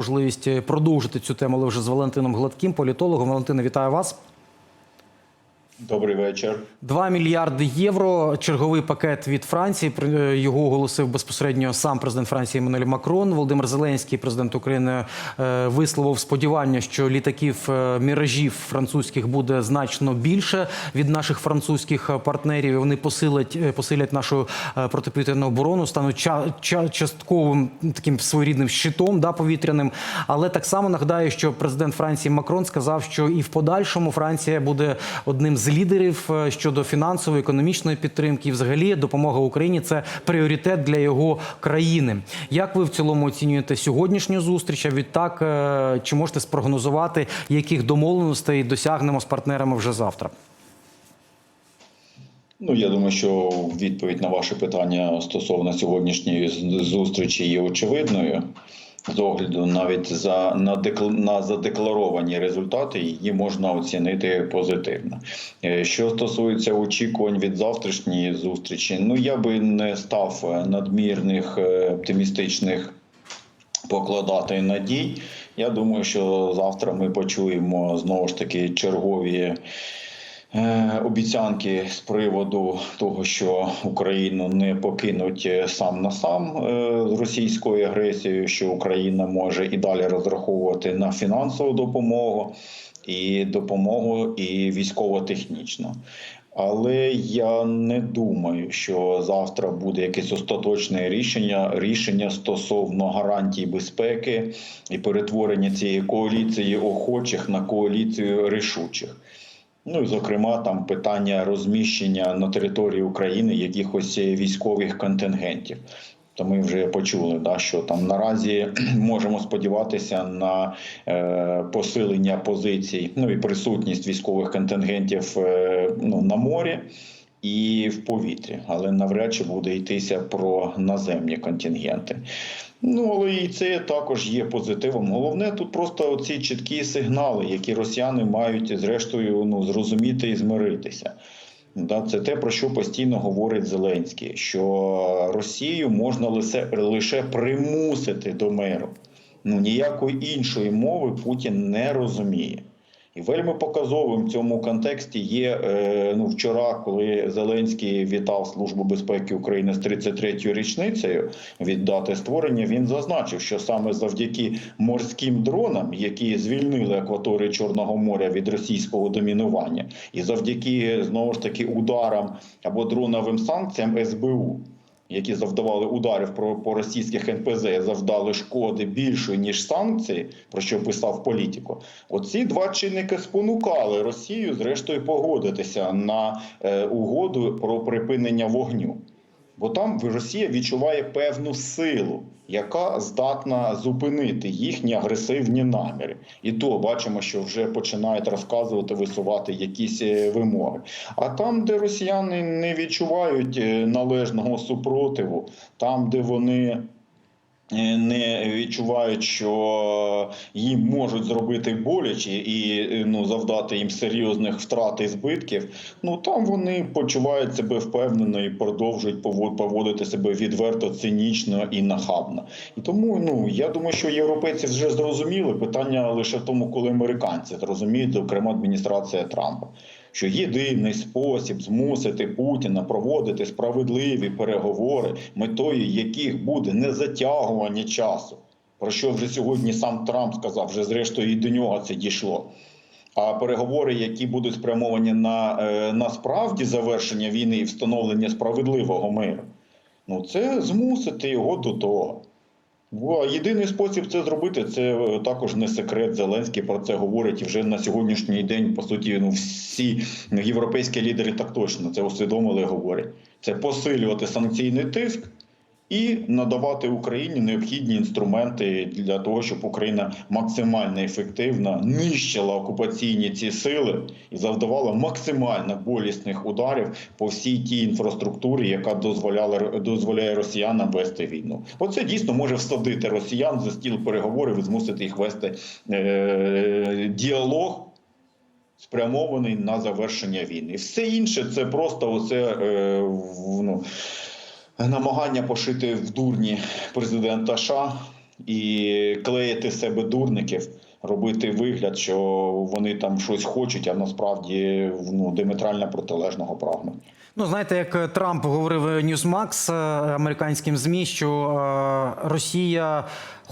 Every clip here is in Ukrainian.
можливість е, продовжити цю тему, але вже з Валентином Гладким, політологом. Валентина, вітаю вас. Добрий вечір. 2 мільярди євро. Черговий пакет від Франції. Е, Його оголосив безпосередньо сам президент Франції Еммануель Макрон. Володимир Зеленський, президент України, е, висловив сподівання, що літаків е, міражів французьких буде значно більше від наших французьких партнерів. Вони посилять посилять нашу протиповітряну оборону, стануть ча- частковим таким своєрідним щитом да, повітряним. Але так само нагадаю, що президент Франції Макрон сказав, що і в подальшому Франція буде одним з лідерів е, щодо фінансової економічної підтримки. І взагалі допомога Україні це пріоритет для його країни. Як ви в цілому оцінюєте сьогоднішню зустріч? А відтак, е, чи можете спрогнозувати, яких домовленостей досягнемо з партнерами вже завтра? Ну я думаю, що відповідь на ваше питання стосовно сьогоднішньої зустрічі є очевидною. З огляду навіть за на, декл, на задекларовані результати її можна оцінити позитивно. Е, Що стосується очікувань від завтрашньої зустрічі, ну я би не став надмірних е, оптимістичних покладати надій. Я думаю, що завтра ми почуємо знову ж таки чергові. Е, Обіцянки з приводу того, що Україну не покинуть е, сам на сам е, з російською агресією, що Україна може і далі розраховувати на фінансову допомогу і допомогу і військово-технічну. Але я не думаю, що завтра буде якесь остаточне рішення рішення стосовно гарантій безпеки і перетворення цієї коаліції охочих на коаліцію рішучих. Ну і зокрема, там питання розміщення на території України якихось військових контингентів. То ми вже почули, да, що там наразі можемо сподіватися на е, посилення позицій, ну і присутність військових контингентів е, ну, на морі і в повітрі, але навряд чи буде йтися про наземні контингенти. Ну, але і це також є позитивом. Головне тут просто оці чіткі сигнали, які росіяни мають зрештою ну, зрозуміти і змиритися. Це те, про що постійно говорить Зеленський, що Росію можна лише, лише примусити до миру. Ну ніякої іншої мови Путін не розуміє. І вельми показовим в цьому контексті є е, ну вчора, коли Зеленський вітав Службу безпеки України з 33-ю річницею від дати створення. Він зазначив, що саме завдяки морським дронам, які звільнили акваторію Чорного моря від російського домінування, і завдяки знову ж таки ударам або дроновим санкціям СБУ які завдавали ударів про по російських НПЗ, завдали шкоди більшої ніж санкції, про що писав політико. Оці два чинники спонукали Росію, зрештою, погодитися на е, угоду про припинення вогню. Бо там Росія відчуває певну силу, яка здатна зупинити їхні агресивні наміри. І то бачимо, що вже починають розказувати, висувати якісь е, вимоги. А там, де росіяни не відчувають е, належного супротиву, там, де вони не відчувають, що їм можуть зробити боляче і е, ну завдати їм серйозних втрат і збитків. Ну там вони почувають себе впевнено і продовжують поводити себе відверто цинічно і нахабно. І тому ну я думаю, що європейці вже зрозуміли питання лише в тому, коли американці зрозуміють, зокрема адміністрація Трампа. Що єдиний спосіб змусити Путіна проводити справедливі переговори, метою яких буде не затягування часу, про що вже сьогодні сам Трамп сказав, вже зрештою і до нього це дійшло. А переговори, які будуть спрямовані на е, насправді завершення війни і встановлення справедливого миру, ну це змусити його до того. Єдиний спосіб це зробити це е, також не секрет. Зеленський про це говорить і вже на сьогоднішній день. По суті, ну всі європейські лідери так точно це усвідомили. Говорять це посилювати санкційний тиск і надавати Україні необхідні інструменти для того, щоб Україна максимально ефективно нищила окупаційні ці сили і завдавала максимально болісних ударів по всій тій інфраструктурі, яка дозволяла дозволяє росіянам вести війну. Оце дійсно може всадити росіян за стіл переговорів і змусити їх вести е- діалог. Спрямований на завершення війни, все інше це просто оце е, ну, намагання пошити в дурні президента США і клеїти себе дурників, робити вигляд, що вони там щось хочуть, а насправді ну, диметрально протилежного прагнуть. Ну, знаєте, як Трамп говорив Newsmax е, американським ЗМІ, що е, Росія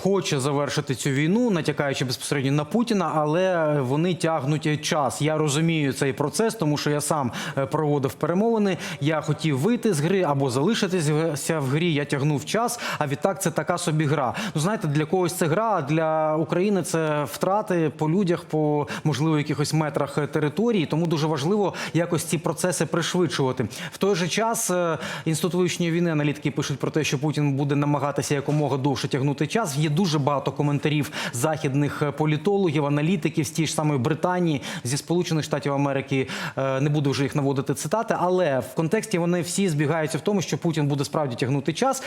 хоче завершити цю війну, натякаючи безпосередньо на Путіна, але вони тягнуть час. Я розумію цей процес, тому що я сам е, проводив перемовини. Я хотів вийти з гри або залишитися в грі. Я тягнув час. А відтак це така собі гра. Ну знаєте, для когось це гра, а для України це втрати по людях, по можливо якихось метрах е, території. Тому дуже важливо якось ці процеси пришвидшувати. В той же час е, інститут вивчення війни аналітики пишуть про те, що Путін буде намагатися якомога довше тягнути час. Є дуже багато коментарів західних е, політологів, аналітиків з тієї ж самої Британії, зі Сполучених Штатів Америки. Е, Не буду вже їх наводити цитати, але в контексті вони всі збігаються в тому, що Путін буде справді тягнути час.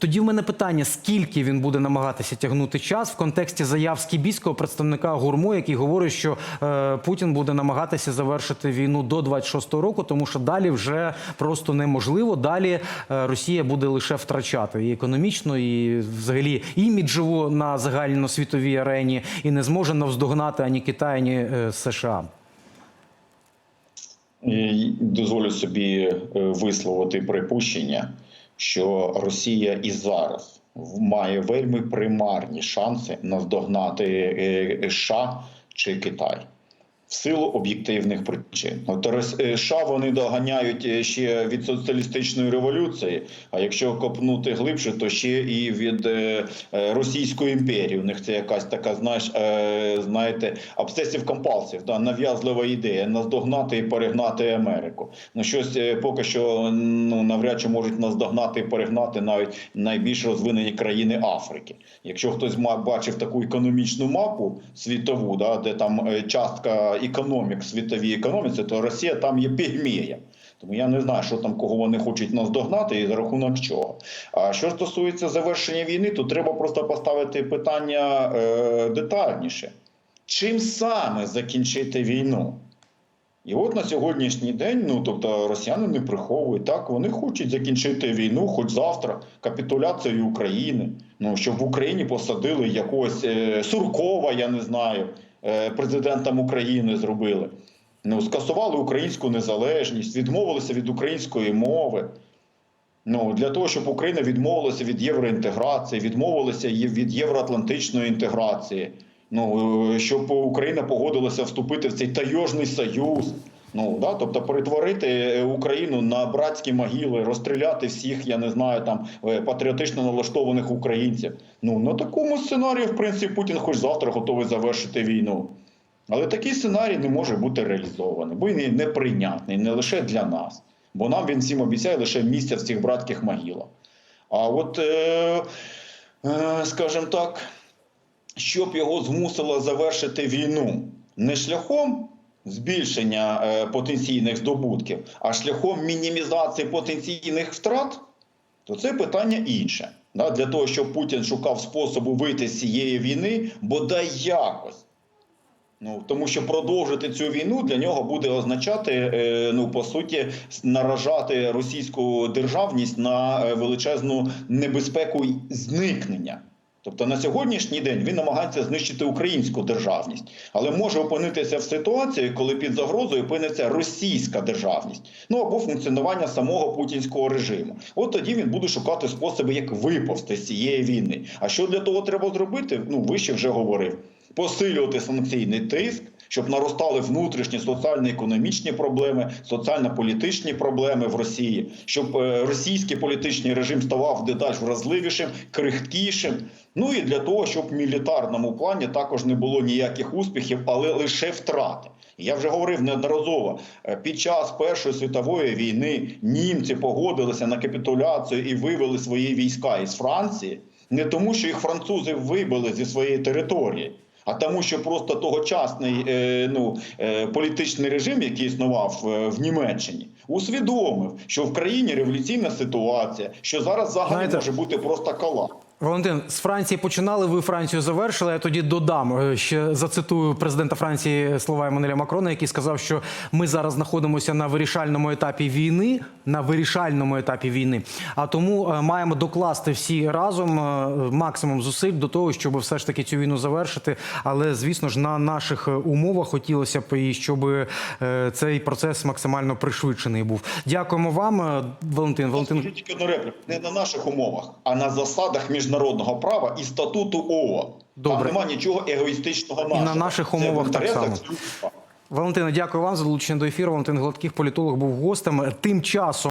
Тоді в мене питання: скільки він буде намагатися тягнути час в контексті заяв скібійського представника Гурмо, який говорить, що е, Путін буде намагатися завершити війну до 26-го року, тому що далі вже просто неможливо. Далі е, Росія буде лише втрачати і економічно, і взагалі іміджево на загальносвітовій арені, і не зможе навздогнати ані Китай, ані е, США. І дозволю собі е, висловити припущення, що Росія і зараз має вельми примарні шанси наздогнати е, США чи Китай. В силу об'єктивних причин. Е, США вони доганяють е, ще від соціалістичної революції. А якщо копнути глибше, то ще і від е, Російської імперії. У них це якась така, знаєш, знаєте, обсесів компалсів, да, нав'язлива ідея наздогнати і перегнати Америку. Ну щось поки що ну навряд чи можуть наздогнати і перегнати навіть найбільш розвинені країни Африки. Якщо хтось бачив таку економічну мапу світову, да, де там частка економік світовій економіці, то Росія там є пігмеєм. Тому я не знаю, що там кого вони хочуть наздогнати і за рахунок чого. А що стосується завершення війни, то треба просто поставити питання е, детальніше. Чим саме закінчити війну? І от на сьогоднішній день, ну тобто росіяни не приховують так, вони хочуть закінчити війну, хоч завтра, капітуляцією України. Ну щоб в Україні посадили якогось е, Суркова, я не знаю, президентом України зробили. Ну, скасували українську незалежність, відмовилися від української мови. Ну, для того, щоб Україна відмовилася від євроінтеграції, відмовилася від євроатлантичної інтеграції. Ну, е, щоб Україна погодилася вступити в цей тайожний союз. Ну да, тобто перетворити е, Україну на братські могили, розстріляти всіх, я не знаю, там е, патріотично налаштованих українців. Ну на такому сценарію, в принципі, Путін хоч завтра готовий завершити війну. Але такий сценарій не може бути реалізований, бо він неприйнятний не лише для нас, бо нам він всім обіцяє лише місця в цих братських могилах. А от, е, е, скажімо так, щоб його змусило завершити війну не шляхом збільшення е, потенційних здобутків, а шляхом мінімізації потенційних втрат, то це питання інше. Для того, щоб Путін шукав способу вийти з цієї війни, бодай якось. Ну тому що продовжити цю війну для нього буде означати, е, ну по суті, наражати російську державність на е, величезну небезпеку зникнення. Тобто на сьогоднішній день він намагається знищити українську державність, але може опинитися в ситуації, коли під загрозою опиниться російська державність, ну або функціонування самого путінського режиму. От тоді він буде шукати способи, як виповзти з цієї війни. А що для того треба зробити? Ну вище вже говорив посилювати санкційний тиск, щоб наростали внутрішні соціально-економічні проблеми, соціально-політичні проблеми в Росії, щоб е, російський політичний режим ставав дедалі вразливішим, крихкішим. Ну і для того, щоб в мілітарному плані також не було ніяких успіхів, але лише втрати. Я вже говорив неодноразово. е, Під час Першої світової війни німці погодилися на капітуляцію і вивели свої війська із Франції не тому, що їх французи вибили зі своєї території, а тому, що просто тогочасний е, ну, е, політичний режим, який існував е, в Німеччині, усвідомив, що в країні революційна ситуація, що зараз взагалі Знаєте- може бути просто колапс. Валентин, з Франції починали, ви Францію завершили. Я тоді додам е, ще зацитую президента Франції слова Еммануеля Макрона, який сказав, що ми зараз знаходимося на вирішальному етапі війни, на вирішальному етапі війни. А тому е, маємо докласти всі разом е, максимум зусиль до того, щоб все ж таки цю війну завершити. Але звісно ж на наших умовах хотілося б і щоб цей процес максимально пришвидшений був. Дякуємо вам, Валентин. Валентин. Тільки одну репліку. Не на наших умовах, а на засадах міжнародного права і статуту ООН. Добре. Там немає нічого егоїстичного нашого. на наших умовах так само. Валентина, дякую вам за долучення до ефіру. Валентин Гладких, політолог, був гостем. Тим часом.